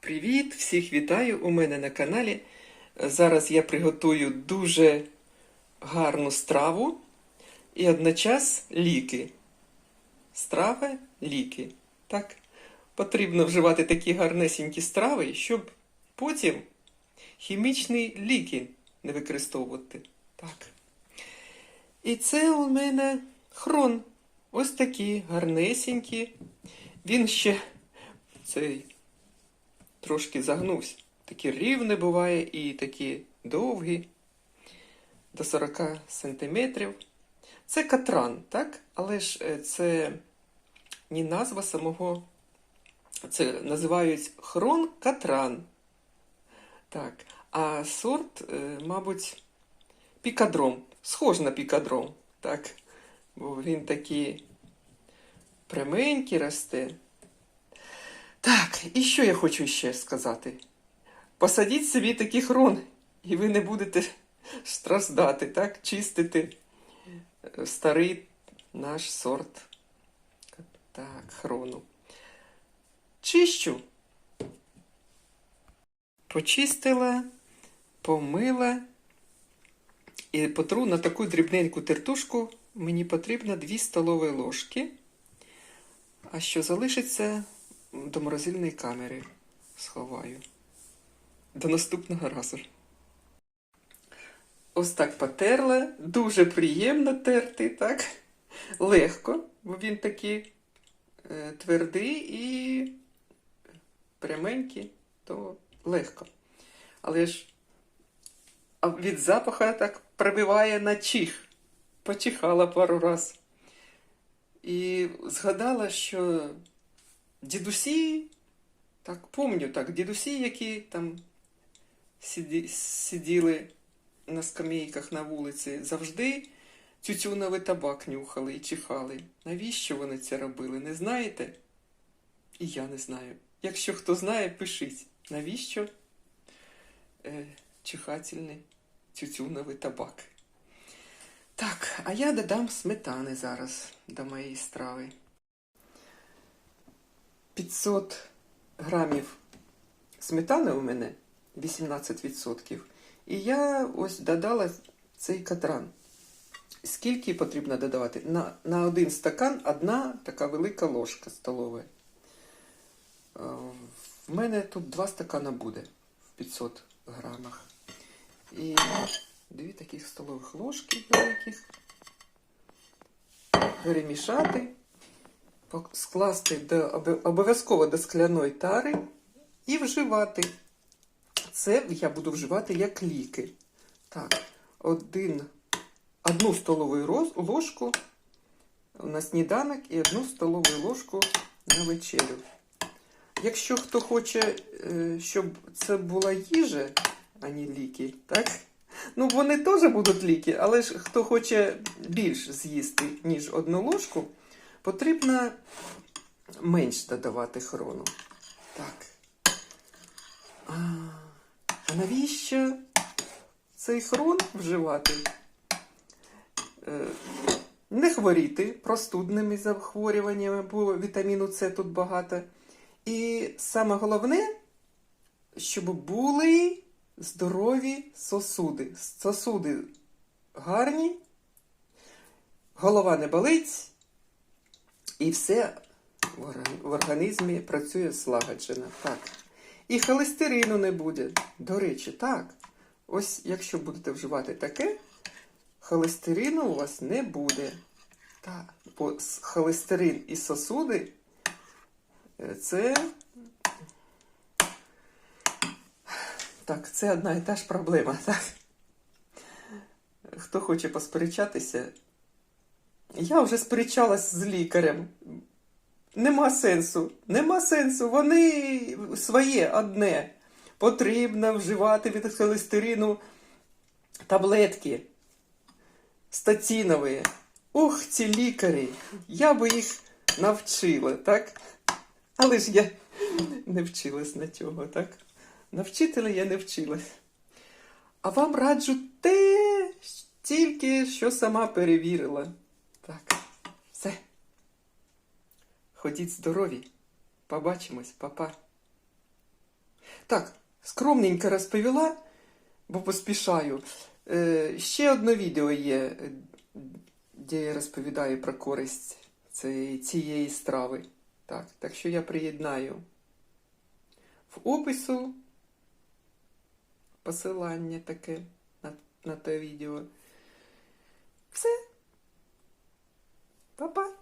Привіт! Всіх вітаю у мене на каналі. Зараз я приготую дуже гарну страву і одночас ліки. Страва, ліки. Так? Потрібно вживати такі гарнесенькі страви, щоб потім хімічні ліки не використовувати. Так. І це у мене хрон. Ось такі гарнесенькі. Він ще цей трошки загнувся. Такі рівні буває і такі довгі, до 40 сантиметрів. Це катран, так? Але ж е, це не назва самого. Це називають хрон катран. Так. А сорт, е, мабуть, пікадром. Схож на пікадром. Так. Бо він такий пряменький росте. Так, і що я хочу ще сказати? Посадіть собі такий хрон, і ви не будете страждати, так? Чистити е, старий наш сорт. Так, хрону. Чищу. Почистила, помила і потру на таку дрібненьку тертушку мені потрібно 2 столові ложки. А що залишиться до морозильної камери сховаю. До наступного разу. Ось так потерла. Дуже приємно терти, так? Легко, бо він такий е, твердий і пряменький, то легко. Але ж від запаха так пробиває на чих. Почихала пару раз. І згадала, що дідусі, так помню, так, дідусі, які там сиді, сиділи на скамейках на вулиці, завжди тютюновий табак нюхали і чихали. Навіщо вони це робили? Не знаєте? І я не знаю. Якщо хто знає, пишіть, навіщо е, чихательний тютюновий табак. Так, а я додам сметани зараз до моєї страви. 500 грамів сметани у мене 18%. І я ось додала цей катран. Скільки потрібно додавати? На, на один стакан одна така велика ложка столова. Е, В мене тут два стакана буде в 500 грамах. І дві таких столових ложки великих. Перемішати скласти до, обов'язково до скляної тари і вживати. Це я буду вживати як ліки. Так, один, одну столову ложку на сніданок і одну столову ложку на вечерю. Якщо хто хоче, е, щоб це була їжа, а не ліки, так? Ну, вони теж будуть ліки, але ж хто хоче більш з'їсти, ніж одну ложку, потрібно менш додавати хрону. Так. А, а навіщо цей хрон вживати? Е, не хворіти простудними захворюваннями, бо вітаміну С тут багато. І саме головне, щоб були здорові сосуди. Сосуди гарні, голова не болить, і все в організмі працює слагоджено. Так. І холестерину не буде. До речі, так. Ось якщо будете вживати таке, холестерину у вас не буде. Так. Бо холестерин і сосуди е, це. Так, це одна і та ж проблема, так? Хто хоче посперечатися, я вже сперечалась з лікарем. Нема сенсу. Нема сенсу. Вони своє одне. Потрібно вживати від холестерину таблетки стацінові. Ух, ці лікарі. Я би їх навчила, так? Але ж я не вчилась на цього, так? На я не вчилась. А вам раджу те, тільки що сама перевірила. Так, все. Ходіть здорові. Побачимось, папа. Так, скромненько розповіла, бо поспішаю. Е, ще одне відео є, де я розповідаю про користь цієї страви. Так, так що я приєднаю в опису посилання таке на, на те відео. Все. Па-па.